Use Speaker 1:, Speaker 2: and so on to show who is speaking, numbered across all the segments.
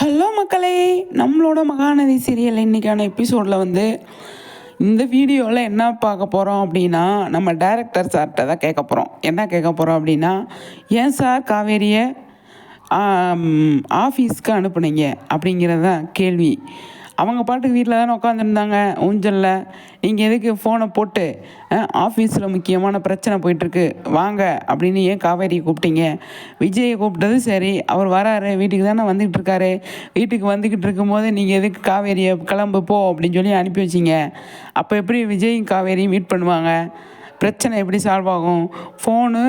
Speaker 1: Hello மக்களே. நம்மளோட Mahanadi serial இன்றைக்கான எபிசோடில் வந்து இந்த வீடியோவில் என்ன பார்க்க போகிறோம் அப்படின்னா நம்ம டைரக்டர் சார்கிட்ட தான் கேட்க போகிறோம் என்ன கேட்க போகிறோம் அப்படின்னா ஏன் சார் காவேரியை ஆஃபீஸ்க்கு அனுப்புனீங்க அப்படிங்கிறது தான் கேள்வி. அவங்க பாட்டுக்கு வீட்டில் தானே உட்காந்துருந்தாங்க ஊஞ்சலில். நீங்கள் எதுக்கு ஃபோனை போட்டு ஆஃபீஸில் முக்கியமான பிரச்சனை போயிட்டுருக்கு வாங்க அப்படின்னு ஏன் காவேரியை கூப்பிட்டீங்க? விஜயை கூப்பிட்டது சரி அவர் வராரு வீட்டுக்கு தானே வந்துக்கிட்டு இருக்காரு வீட்டுக்கு வந்துக்கிட்டு இருக்கும்போது நீங்கள் எதுக்கு காவேரியை கிளம்பு போ அப்படின்னு சொல்லி அனுப்பி வச்சிங்க. அப்போ எப்படி விஜயும் காவேரியும் மீட் பண்ணுவாங்க? பிரச்சனை எப்படி சால்வ் ஆகும்? ஃபோனு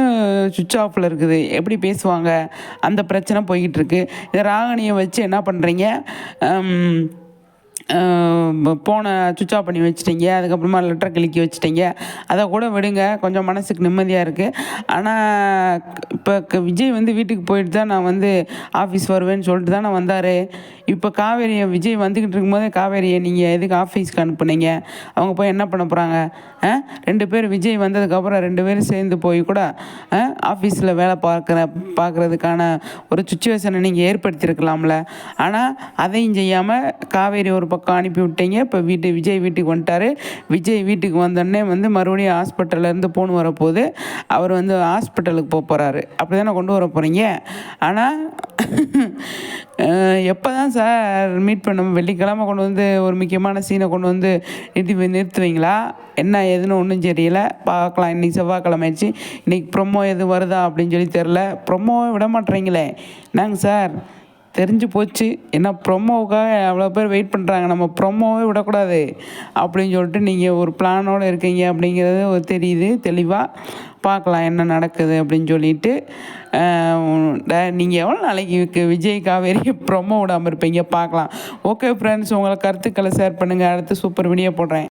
Speaker 1: சுவிட்ச் ஆஃபில் இருக்குது. எப்படி பேசுவாங்க? அந்த பிரச்சனை போய்கிட்டு இருக்கு இதை ராகணியை வச்சு என்ன பண்ணுறீங்க ஃபோனை சுவிட்ச் ஆஃப் பண்ணி வச்சிட்டீங்க அதுக்கப்புறமா லெட்டர் கிளிக்கி வச்சுட்டீங்க. அதை கூட விடுங்க கொஞ்சம் மனசுக்கு நிம்மதியாக இருக்குது ஆனால் இப்போ விஜய் வந்து வீட்டுக்கு போயிட்டு தான் நான் வந்து ஆஃபீஸ் வருவேன்னு சொல்லிட்டு தான் நான் வந்தார். இப்போ காவேரியை விஜய் வந்துக்கிட்டு இருக்கும்போதே காவேரியை நீங்கள் எதுக்கு ஆஃபீஸ்க்கு அனுப்புனீங்க? அவங்க போய் என்ன பண்ண போகிறாங்க ரெண்டு பேர் விஜய் வந்ததுக்கப்புறம் ரெண்டு பேரும் சேர்ந்து போய் கூட ஆஃபீஸில் வேலை பார்க்குற பார்க்குறதுக்கான ஒரு சுச்சுவேஷனை நீங்கள் ஏற்படுத்தியிருக்கலாம்ல. ஆனால் அதையும் செய்யாமல் காவேரி ஒரு பக்கம் அனுப்பி விட்டீங்க. இப்போ வீட்டு விஜய் வீட்டுக்கு வந்துட்டார். விஜய் வீட்டுக்கு வந்தோடனே வந்து மறுபடியும் ஹாஸ்பிட்டல்லேருந்து போன் வரப்போது அவர் வந்து ஹாஸ்பிட்டலுக்கு போக போகிறாரு அப்படி தானே கொண்டு வர போகிறீங்க ஆனால் எப்போ தான் சார் மீட் பண்ண வெள்ளிக்கிழமை கொண்டு வந்து ஒரு முக்கியமான சீனை கொண்டு வந்து நிறுத்தி நிறுத்துவீங்களா? என்ன ஏதுன்னு ஒன்றும் தெரியல. பார்க்கலாம். இன்றைக்கி செவ்வாய்க்கிழமை ஆச்சு. இன்றைக்கி ப்ரொமோ எது வருதா அப்படின்னு சொல்லி தெரில ப்ரொமோவை விட மாட்டேறீங்களே என்னங்க சார்? தெரிஞ்சு போச்சு. ஏன்னா ப்ரொமோவுக்காக அவ்வளோ பேர் வெயிட் பண்ணுறாங்க நம்ம ப்ரொமோவே விடக்கூடாது. அப்படின்னு சொல்லிட்டு நீங்கள் ஒரு பிளானோடு இருக்கீங்க அப்படிங்கிறது ஒரு தெரியுது. தெளிவாக பார்க்கலாம் என்ன நடக்குது அப்படின்னு சொல்லிட்டு. நீங்கள் எவ்வளோ நாளைக்கு விஜய் காவேரி ப்ரொமோ விடாமல் இருப்பீங்க? பார்க்கலாம். ஓகே ஃப்ரெண்ட்ஸ் உங்களை கருத்துக்களை ஷேர் பண்ணுங்கள் அடுத்து சூப்பர் வீடியோ போடுறேன்.